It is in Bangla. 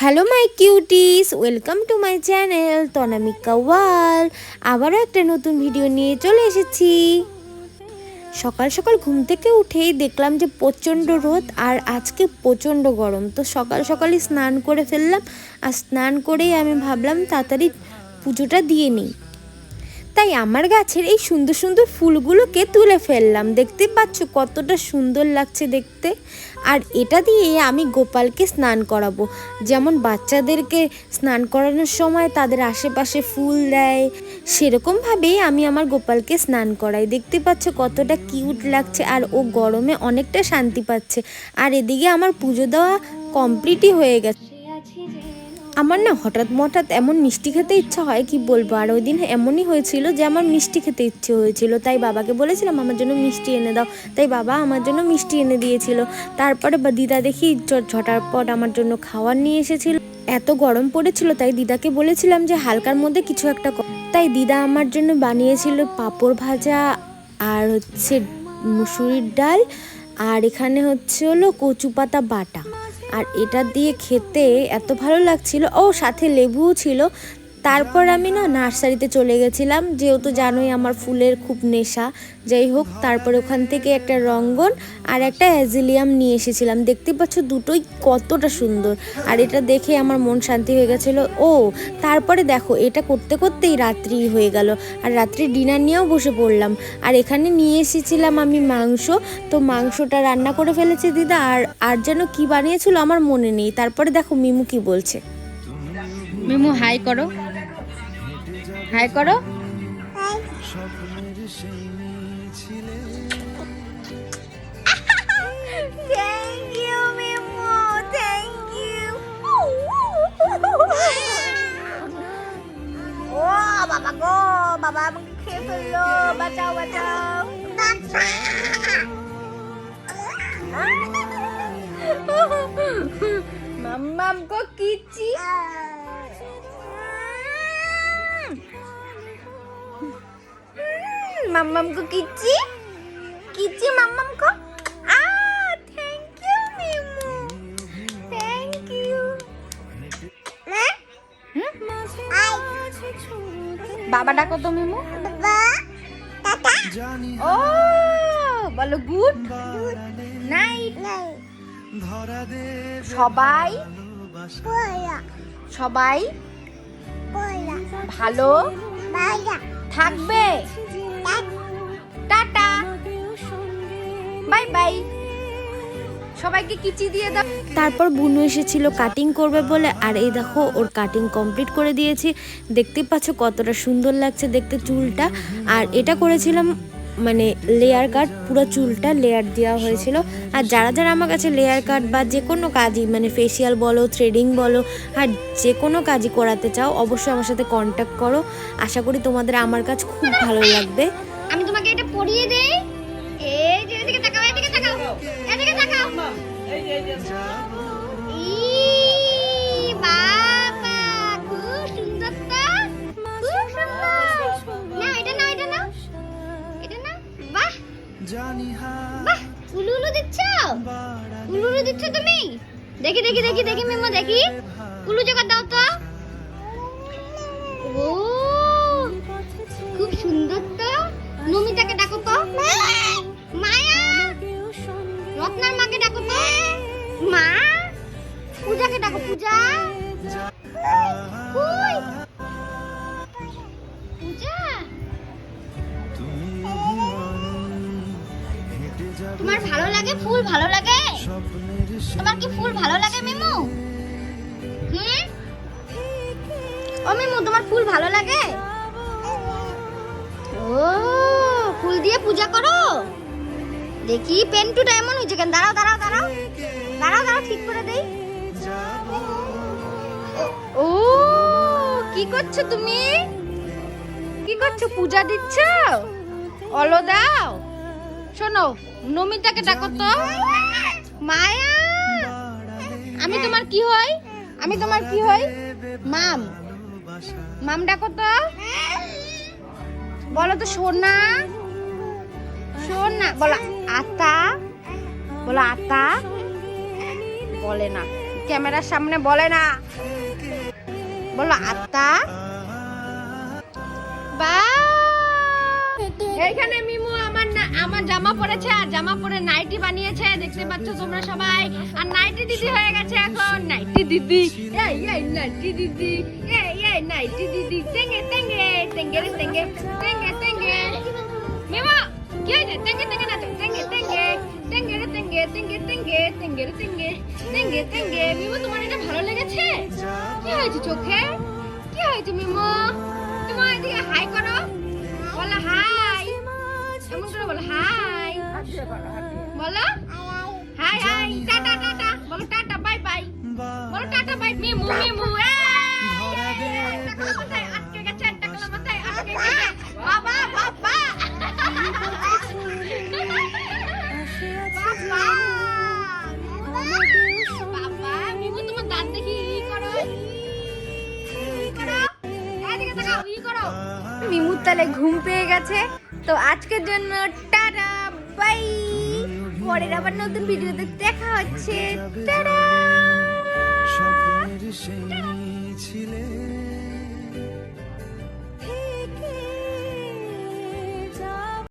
Hello my cuties welcome to my channel Tanamika wall আবারও একটা নতুন ভিডিও নিয়ে চলে এসেছি। সকাল সকাল ঘুম থেকে উঠেই দেখলাম যে প্রচণ্ড রোদ আর আজকে প্রচণ্ড গরম। তো সকাল সকালই স্নান করে ফেললাম আর স্নান করেই আমি ভাবলাম তাড়াতাড়ি পুজোটা দিয়ে নিই। তাই আমার গাছের এই সুন্দর সুন্দর ফুলগুলোকে তুলে ফেললাম। দেখতে পাচ্ছ কতটা সুন্দর লাগছে দেখতে। আর এটা দিয়ে আমি গোপালকে স্নান করাবো। যেমন বাচ্চাদেরকে স্নান করানোর সময় তাদের আশেপাশে ফুল দেয়, সেরকমভাবেই আমি আমার গোপালকে স্নান করাই। দেখতে পাচ্ছ কতটা কিউট লাগছে আর ও গরমে অনেকটা শান্তি পাচ্ছে। আর এদিকে আমার পুজো দেওয়া কমপ্লিটই হয়ে গেছে। আমার না হঠাৎ হঠাৎ এমন মিষ্টি খেতে ইচ্ছা হয়, কি বলব? আর ওই দিন এমনই হয়েছিল যে, আমার মিষ্টি খেতে ইচ্ছে হয়েছিল। তাই বাবাকে বলেছিলাম, আমার জন্য মিষ্টি এনে দাও। তাই বাবা আমার জন্য মিষ্টি এনে দিয়েছিল। তারপরে বা দিদা দেখি ছটার পর আমার জন্য খাওয়ার নিয়ে এসেছিল। এত গরম পড়েছিল, তাই দিদাকে বলেছিলাম যে, হালকার মধ্যে কিছু একটা তাই দিদা আমার জন্য বানিয়েছিল পাঁপড় ভাজা, আর হচ্ছে মুসুরির ডাল, আর এখানে হচ্ছে হলো কচু পাতা বাটা। আর এটা দিয়ে খেতে এত ভালো লাগছিল। ও সাথে লেবুও ছিল। তারপর আমি না নার্সারিতে চলে গেছিলাম, যেহেতু জানোই আমার ফুলের খুব নেশা। যাই হোক, তারপর ওখান থেকে একটা রঙ্গন আর একটা অ্যাজিলিয়াম নিয়ে এসেছিলাম। দেখতে পাচ্ছ দুটোই কতটা সুন্দর। আর এটা দেখে আমার মন শান্তি হয়ে গেছিল, ও, তারপরে দেখো, এটা করতে করতেই রাত্রি হয়ে গেল। আর রাত্রি ডিনার নিয়েও বসে পড়লাম। আর এখানে নিয়ে এসেছিলাম আমি মাংস। তো মাংসটা রান্না করে ফেলেছে দিদা, আর আর যেন কি বানিয়েছিল আমার মনে নেই। তারপরে দেখো মিমু কি বলছে। মিমু, হাই করো। হাই করো। বাবা গো বাবা আমাকে খেয়ে ফেলল। বাঁচাও বাঁচাও। মাম্মাম কো কিচি মাম্মাম কো কিচি কিচি মাম্মাম কো আ thank you Mimu thank you বাবা ডাকো তো মিমু। ও বলো গুড। নাইট। সবাই। সবাই। ভালো। থাকবে। বাই বাই সবাইকে কিচি দিয়ে দাও। তারপর বুনু এসেছিল কাটিং করবে বলে আর এই দেখো ওর কাটিং কমপ্লিট করে দিয়েছি। দেখতে পাচ্ছ কতটা সুন্দর লাগছে দেখতে চুলটা। আর এটা করেছিলাম মানে লেয়ার কাট পুরো চুলটা লেয়ার দেওয়া হয়েছিল। আর যারা যারা আমার কাছে লেয়ার কাট বা যে কোনো কাজই মানে ফেসিয়াল বলো থ্রেডিং বলো আর যে কোনো কাজই করাতে চাও অবশ্যই আমার সাথে কন্ট্যাক্ট করো। আশা করি তোমাদের আমার কাজ খুব ভালো লাগবে। আমি তোমাকে এটা পরিয়ে দেই। এদিকে তাকাও। এদিকে তাকাও ই বাবা খুব সুন্দর তো। খুব সুন্দর। না এটা না এটা না। এটা না? বাহ। বাহ দিচ্ছ? তুমি? দেখি দেখি দেখি দেখি মেমো দেখি। উলু জোগাড় দাও তো। ডাকো পূজা। তোমার ভালো লাগে ফুল ভালো লাগে? তোমার কি ফুল ভালো লাগে, মিমু? ও, মিমু, তোমার ফুল ভালো লাগে? ও, ফুল দিয়ে পূজা করো? দেখি, পেন্টুটা এমন হয়েছে কেন? দাঁড়াও দাঁড়াও দাঁড়াও। দাঁড়াও দাঁড়াও, ঠিক করে দেই। ও, কি করছ তুমি? কি করছ? পূজা দিচ্ছ? অলো দাও শোনো, নমিতাকে ডাকো তো। মায়া, আমি তোমার কি হই? আমি তোমার কি হই? মাম মাম ডাকো তো। বলো তো, সোনা। সোনা, বলো, আতা। বলো, আতা। বলে না। ক্যামেরার সামনে বলে না। বলো, আত্মা? এইখানে মিমু, আমার না- আমার জামা পরেছে আর জামা পরে নাইটি বানিয়েছে, দেখতে পাচ্ছ তোমরা সবাই। আর নাইটি দিদি হয়ে গেছে এখন। নাইটি দিদি। এই এই, নাইটি দিদি। এই এই, নাইটি দিদি। তেঙ্গে তেঙ্গে রে, তেঙ্গে। তেঙ্গে তেঙ্গে। মিমু, কি হয়েছে? তেঙ্গে। তেঙ্গে তেঙ্গে তেঙ্গে তেঙ্গে। মিমু, তোমার এটা ভালো লেগেছে? কি হয়েছে চোখে? কি হয়েছে, মিমু? তোমার এদিকে হাই করো। বলো হাই। এমন করে বলো হাই। বলো। Hi hi. Tata bye bye. বলো টাটা বাই। মিমু মিমু মিমুর তালে ঘুম পেয়ে গেছে। তো আজকের জন্য টাটা, বাই। পরের আবার নতুন ভিডিওতে দেখা হচ্ছে। টাটা।